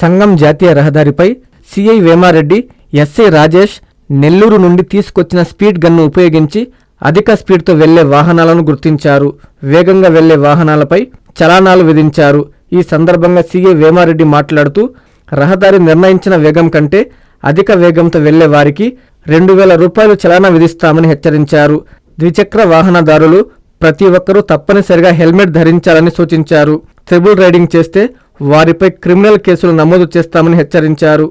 సంగం జాతీయ రహదారిపై CI Vemareddy SI Rajesh Nellore నుండి తీసుకొచ్చిన స్పీడ్ గన్ను ఉపయోగించి అధిక స్పీడ్తో వెళ్ళే వాహనాలను గుర్తించారు. వేగంగా వెళ్ళే వాహనాలపై చలానాలు విధించారు. ఈ సందర్భంగా సిఐ వేమారెడ్డి మాట్లాడుతూ రహదారి నిర్ణయించిన వేగం కంటే అధిక వేగంతో వెళ్ళే వారికి రెండు వేల రూపాయలు చలానా విధిస్తామని హెచ్చరించారు. ద్విచక్ర వాహనదారులు ప్రతి ఒక్కరూ తప్పనిసరిగా హెల్మెట్ ధరించాలని సూచించారు. ట్రిబుల్ రైడింగ్ చేస్తే వారిపై క్రిమినల్ కేసులు నమోదు చేస్తామని హెచ్చరించారు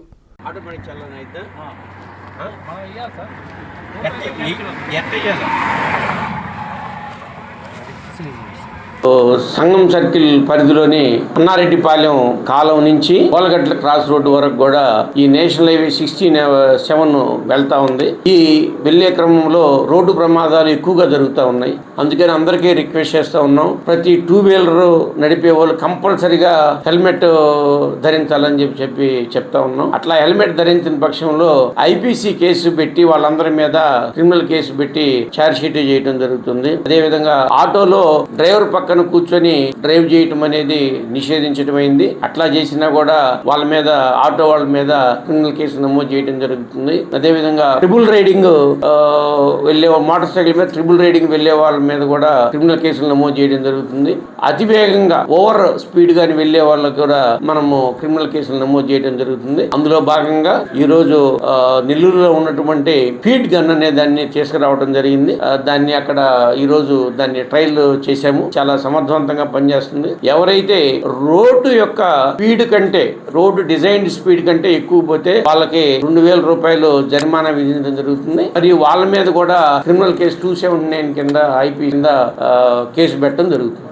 ఎట్ట సంఘం సర్కిల్ పరిధిలోని అన్నారెడ్డిపాలెం కాలం నుంచి కోలగట్ల క్రాస్ రోడ్డు వరకు కూడా ఈ నేషనల్ హైవే సిక్స్టీన్ సెవెన్ వెళ్తా ఉంది. ఈ వెళ్ళే క్రమంలో రోడ్డు ప్రమాదాలు ఎక్కువగా జరుగుతూ ఉన్నాయి. అందుకని అందరికీ రిక్వెస్ట్ చేస్తూ ఉన్నాం. ప్రతి టూ వీలర్ నడిపే వాళ్ళు కంపల్సరిగా హెల్మెట్ ధరించాలని చెప్పి చెప్పి చెప్తా ఉన్నాం. అట్లా హెల్మెట్ ధరించిన పక్షంలో ఐపీసీ కేసు పెట్టి వాళ్ళందరి మీద క్రిమినల్ కేసు పెట్టి ఛార్జ్ షీట్ చేయడం జరుగుతుంది. అదేవిధంగా ఆటోలో డ్రైవర్ పక్కన కూర్చొని డ్రైవ్ చేయటం అనేది నిషేధించడం అయింది అట్లా చేసినా కూడా వాళ్ళ మీద ఆటో వాళ్ళ మీద క్రిమినల్ కేసు నమోదు చేయడం జరుగుతుంది. అదేవిధంగా ట్రిపుల్ రైడింగ్ ఆ, వెళ్ళే మోటార్ సైకిల్ మీద ట్రిపుల్ రైడింగ్ వెళ్ళే వాళ్ళ మీద కూడా క్రిమినల్ కేసులు నమోదు చేయడం జరుగుతుంది. అతివేగంగా ఓవర్ స్పీడ్ గాని వెళ్ళే వాళ్ళకు కూడా మనము క్రిమినల్ కేసులు నమోదు చేయడం జరుగుతుంది. అందులో భాగంగా ఈ రోజు నెల్లూరులో ఉన్నటువంటి ఫీడ్ గన్ అనే దాన్ని తీసుకురావడం జరిగింది. దాన్ని అక్కడ ఈ రోజు దాన్ని ట్రయల్ చేశాము. చాలా సమర్థవంతంగా పనిచేస్తుంది. ఎవరైతే రోడ్డు యొక్క స్పీడ్ కంటే రోడ్డు డిజైన్ స్పీడ్ కంటే ఎక్కువ పోతే వాళ్ళకి రెండు వేల రూపాయలు జరిమానా విధించడం జరుగుతుంది. మరియు వాళ్ళ మీద కూడా criminal case two seventy nine కింద ఐపీ కింద కేసు పెట్టడం జరుగుతుంది.